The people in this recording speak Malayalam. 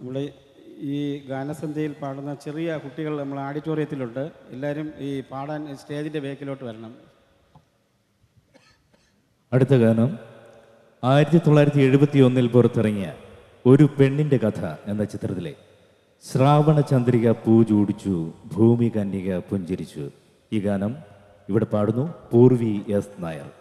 നമ്മുടെ ഈ ഗാനസന്ധ്യയിൽ പാടുന്ന ചെറിയ കുട്ടികൾ നമ്മൾ ഓഡിറ്റോറിയത്തിലുണ്ട് എല്ലാവരും ഈ പാടാൻ സ്റ്റേജിന്റെ ബേക്കിലോട്ട് വരണം. അടുത്ത ഗാനം. ആയിരത്തി തൊള്ളായിരത്തി എഴുപത്തി ഒന്നിൽ പുറത്തിറങ്ങിയ ഒരു പെണ്ണിന്റെ കഥ എന്ന ചിത്രത്തിലെ ശ്രാവണ ചന്ദ്രിക പൂ ചൂടിച്ചു ഭൂമി കന്യക പുഞ്ചിരിച്ചു. ഈ ഗാനം ഇവിടെ പാടുന്നു പൂർവി എസ് നായർ.